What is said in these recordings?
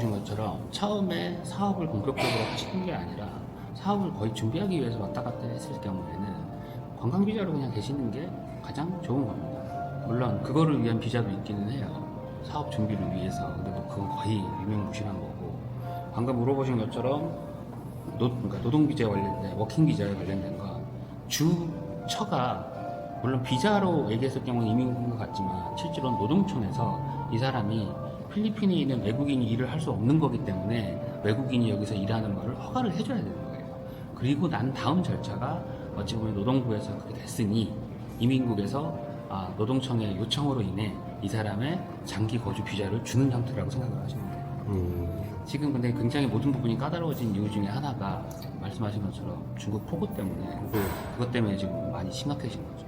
물어보신 것처럼 처음에 사업을 본격적으로 하시는 게 아니라 사업을 거의 준비하기 위해서 왔다 갔다 했을 경우에는 관광 비자로 그냥 계시는 게 가장 좋은 겁니다. 물론 그거를 위한 비자도 있기는 해요. 사업 준비를 위해서. 근데 뭐 그건 거의 유명무실한 거고. 방금 물어보신 것처럼 노, 그러니까 노동 비자 관련된 워킹 비자에 관련된 거 주처가 물론 비자로 얘기했을 경우는 이민국인 것 같지만 실제로는 노동청에서 이 사람이 필리핀에 있는 외국인이 일을 할 수 없는 거기 때문에 외국인이 여기서 일하는 거를 허가를 해줘야 되는 거예요. 그리고 난 다음 절차가 어찌 보면 노동부에서 그렇게 됐으니 이민국에서 아, 노동청의 요청으로 인해 이 사람의 장기 거주 비자를 주는 형태라고 생각을 하시면 돼요. 음, 지금 근데 굉장히 모든 부분이 까다로워진 이유 중에 하나가 말씀하신 것처럼 중국 포고 때문에 네. 그것 때문에 지금 많이 심각해진 거죠.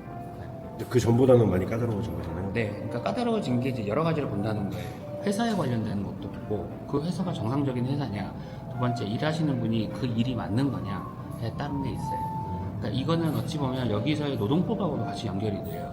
그 전보다는 많이 까다로워진 거잖아요. 네, 그러니까 까다로워진 게 이제 여러 가지를 본다는 거예요. 회사에 관련되는 것도 보고 그 회사가 정상적인 회사냐, 두 번째 일하시는 분이 그 일이 맞는 거냐에 따른 게 있어요. 그러니까 이거는 어찌 보면 여기서의 노동법하고도 같이 연결이 돼요.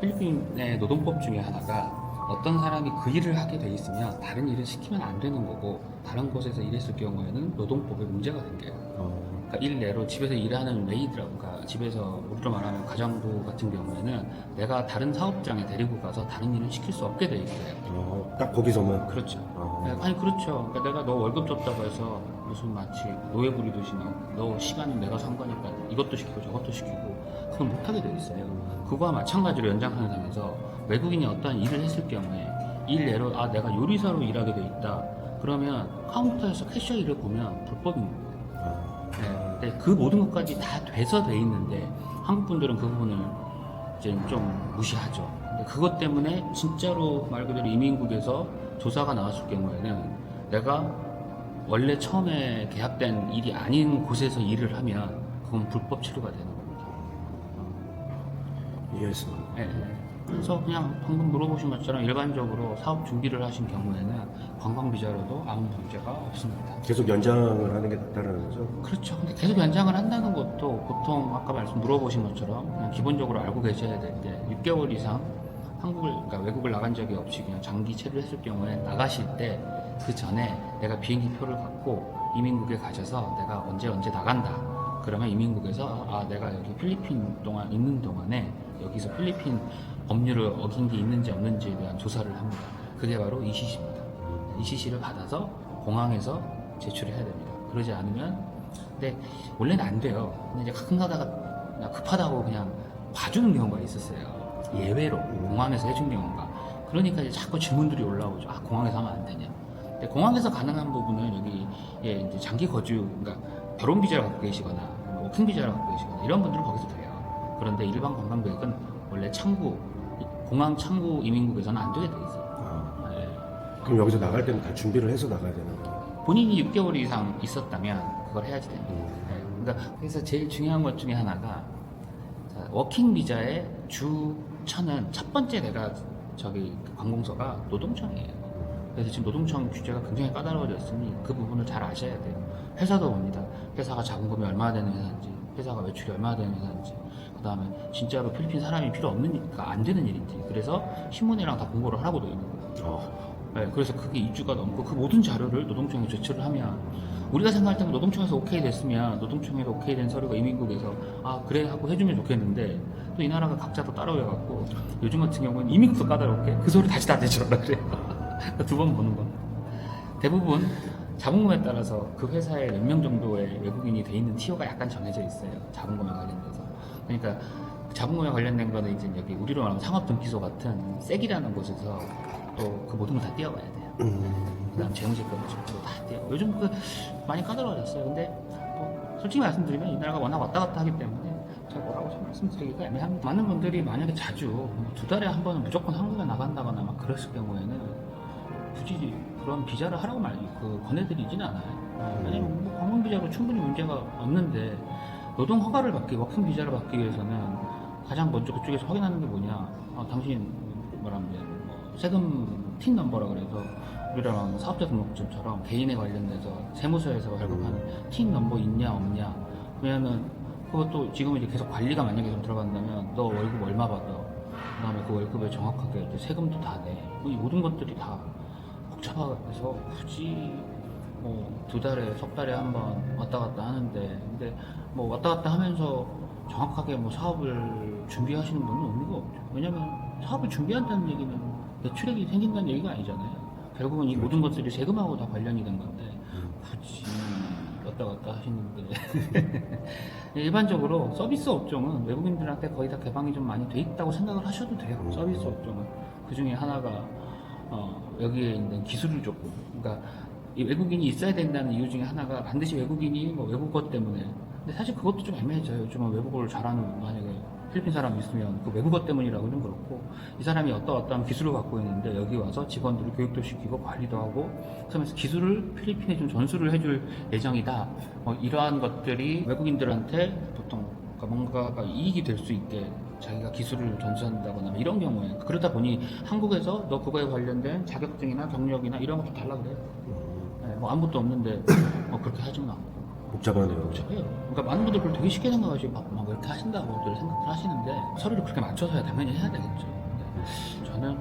필리핀의 노동법 중에 하나가 어떤 사람이 그 일을 하게 돼 있으면 다른 일을 시키면 안 되는 거고 다른 곳에서 일했을 경우에는 노동법에 문제가 생겨요. 어, 그러니까 일례로 집에서 일하는 메이드라고 그러니까 집에서 우리로 말하면 가정부 같은 경우에는 내가 다른 사업장에 데리고 가서 다른 일을 시킬 수 없게 돼 있어요. 어, 딱 거기서만. 그렇죠. 어, 네, 아니 그렇죠. 그러니까 내가 너 월급 줬다고 해서 무슨 마치 노예 부리듯이 너, 너 시간은 내가 산 거니까 이것도 시키고 저것도 시키고 그건 못하게 돼 있어요. 그거와 마찬가지로 연장선상에서 외국인이 어떠한 일을 했을 경우에 일례로 아 내가 요리사로 일하게 돼 있다. 그러면 카운터에서 캐셔 일을 보면 불법인 거예요. 어, 네, 근데 그 모든 것까지 다 돼서 돼 있는데 한국 분들은 그 부분을 이제 좀 무시하죠. 근데 그것 때문에 진짜로 말 그대로 이민국에서 조사가 나왔을 경우에는 내가 원래 처음에 계약된 일이 아닌 곳에서 일을 하면 그건 불법 치료가 되는 겁니다. 이해했습니다. 네, 네. 그래서 그냥 방금 물어보신 것처럼 일반적으로 사업 준비를 하신 경우에는 관광 비자로도 아무 문제가 없습니다. 계속 연장을 하는 게 낫다는 거죠. 그렇죠. 근데 계속 연장을 한다는 것도 보통 아까 말씀 물어보신 것처럼 그냥 기본적으로 알고 계셔야 될때 6개월 이상 한국을 그러니까 외국을 나간 적이 없이 그냥 장기 체류를 했을 경우에 나가실 때 그 전에 내가 비행기 표를 갖고 이민국에 가셔서 내가 언제 언제 나간다. 그러면 이민국에서 아 내가 여기 필리핀 동안 있는 동안에 여기서 필리핀 법률을 어긴 게 있는지 없는지에 대한 조사를 합니다. 그게 바로 이시시입니다. 이시시를 받아서 공항에서 제출을 해야 됩니다. 그러지 않으면 근데 원래는 안 돼요. 근데 이제 가끔 가다가 급하다고 그냥 봐주는 경우가 있었어요. 예외로 공항에서 해준 경우가. 그러니까 이제 자꾸 질문들이 올라오죠. 아 공항에서 하면 안 되냐. 근데 공항에서 가능한 부분은 여기 예, 이제 장기 거주, 그러니까 결혼 비자를 갖고 계시거나 뭐 워킹 비자를 갖고 계시거나 이런 분들은 거기서 돼요. 그런데 일반 관광객은 원래 창구 공항 창구 이민국에서는 안 되게 돼 있어요. 아, 예. 그럼 여기서 나갈 때는 다 준비를 해서 나가야 되는 거예요. 본인이 6개월 이상 있었다면 그걸 해야지 됩니다. 음. 네, 그러니까 그래서 제일 중요한 것 중에 하나가 자, 워킹 비자의 주처는 첫 번째 내가 저기 그 관공서가 노동청이에요. 그래서 지금 노동청 규제가 굉장히 까다로워졌으니 그 부분을 잘 아셔야 돼요. 회사도 봅니다. 회사가 자본금이 얼마나 되는 회사인지, 회사가 매출이 얼마나 되는 회사인지, 그 다음에 진짜로 필리핀 사람이 필요 없는니까 안 되는 일인지, 그래서 신문이랑 다 공고를 하라고 되어 있는 거예요. 어, 네, 그래서 그게 2주가 넘고 그 모든 자료를 노동청에 제출을 하면 우리가 생각할 때는 노동청에서 오케이 됐으면 노동청에서 오케이 된 서류가 이민국에서 아 그래 하고 해주면 좋겠는데 또 이 나라가 각자 또 따로 해갖고 요즘 같은 경우는 이민국도 까다롭게 그 소리 다시 다 제출하라 그래요 두 번 보는 건 대부분 자본금에 따라서 그 회사에 몇 명 정도의 외국인이 돼 있는 티어가 약간 정해져 있어요 자본금에 관련돼서 그러니까 자본금에 관련된 거는 이제 여기 우리로 말하면 상업등기소 같은 섹이라는 곳에서 또 그 모든 걸다 띄어가야 돼요 음, 그다음 재무제표도 다 띄어. 요즘 그 많이 까다로워졌어요. 근데 뭐 솔직히 말씀드리면 이 나라가 워낙 왔다 갔다 하기 때문에 제가 뭐라고 좀 말씀드리기가 애매합니다. 많은 분들이 만약에 자주 뭐두 달에 한 번은 무조건 한국에 나간다거나 막 그랬을 경우에는 굳이 그런 비자를 하라고 말, 그 권해드리진 않아요. 왜냐면 뭐 관광 비자로 충분히 문제가 없는데 노동 허가를 받기, 워킹 비자를 받기 위해서는 가장 먼저 그쪽에서 확인하는 게 뭐냐? 아, 당신 뭐라면 뭐 세금 틴 넘버라 그래서 우리랑 사업자 등록증처럼 개인에 관련돼서 세무서에서 발급하는 틴 넘버 있냐 없냐 왜냐면 그것도 지금 이제 계속 관리가 만약에 좀 들어간다면 너 월급 얼마 받아 그 다음에 그 월급에 정확하게 이제 세금도 다 내. 이 모든 것들이 다 복잡해서 굳이 뭐 두 달에 석 달에 한 번 왔다 갔다 하는데 근데 뭐 왔다 갔다 하면서 정확하게 뭐 사업을 준비하시는 분은 의미가 없죠. 왜냐면 사업을 준비한다는 얘기는 매출액이 생긴다는 얘기가 아니잖아요. 결국은 이 모든 것들이 세금하고 다 관련이 된 건데 굳이 왔다 갔다 하시는데 일반적으로 서비스 업종은 외국인들한테 거의 다 개방이 좀 많이 돼 있다고 생각을 하셔도 돼요. 서비스 업종은 그 중에 하나가 어, 여기에 있는 기술을 조금 그러니까 이 외국인이 있어야 된다는 이유 중에 하나가 반드시 외국인이 뭐 외국어 때문에 근데 사실 그것도 좀 애매해져요. 요즘은 외국어를 잘하는 만약에 필리핀 사람 있으면 그 외국어 때문이라고는 그렇고 이 사람이 어떠 어떠한 기술을 갖고 있는데 여기 와서 직원들을 교육도 시키고 관리도 하고 그러면서 기술을 필리핀에 좀 전수를 해줄 예정이다. 뭐 이러한 것들이 외국인들한테 보통 그러니까 뭔가가 이익이 될 수 있게 자기가 기술을 전수한다거나 뭐 이런 경우에 그러다 보니 한국에서 너 그거에 관련된 자격증이나 경력이나 이런 것도 달라 그래요. 네, 뭐 아무것도 없는데 뭐 그렇게 하지는 않고. 복잡하네요. 복잡해요. 그러니까 많은 분들 그걸 되게 쉽게 생각하시고 막, 막 이렇게 하신다고들 생각을 하시는데 서류를 그렇게 맞춰서야 당연히 해야 되겠죠. 근데 저는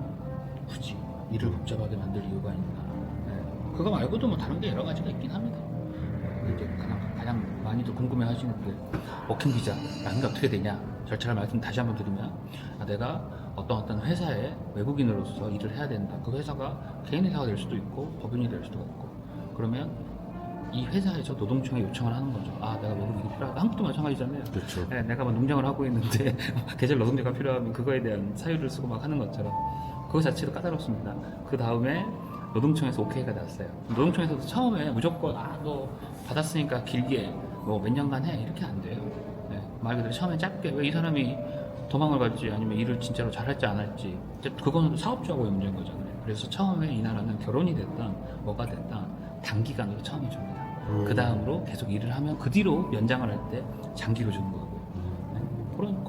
굳이 일을 복잡하게 만들 이유가 있나. 네. 그거 말고도 뭐 다른 게 여러 가지가 있긴 합니다. 이제 가장, 가장 많이들 궁금해 하시는 게 워킹 비자라는 게 어떻게 되냐. 절차를 말씀 다시 한번 드리면 아, 내가 어떤 어떤 회사에 외국인으로서 일을 해야 된다. 그 회사가 개인 회사가 될 수도 있고 법인이 될 수도 있고 그러면 이 회사에서 노동청에 요청을 하는 거죠. 아, 내가 외국인이 필요하다. 한국도 마찬가지잖아요. 그렇죠. 네, 내가 뭐 농장을 하고 있는데 계절 노동자가 필요하면 그거에 대한 사유를 쓰고 막 하는 것처럼 그거 자체도 까다롭습니다. 그 다음에 노동청에서 오케이가 났어요. 노동청에서도 처음에 무조건 아, 너 받았으니까 길게 뭐 몇 년간 해 이렇게 안 돼요. 네, 말 그대로 처음에 짧게 왜 이 사람이 도망을 갈지 아니면 일을 진짜로 잘할지 안 할지 그거는 사업주하고의 문제인 거잖아요. 그래서 처음에 이 나라는 결혼이 됐든 뭐가 됐든 단기간으로 처음에 줍니다. 음. 그 다음으로 계속 일을 하면 그 뒤로 연장을 할 때 장기로 주는 거고 네, 그런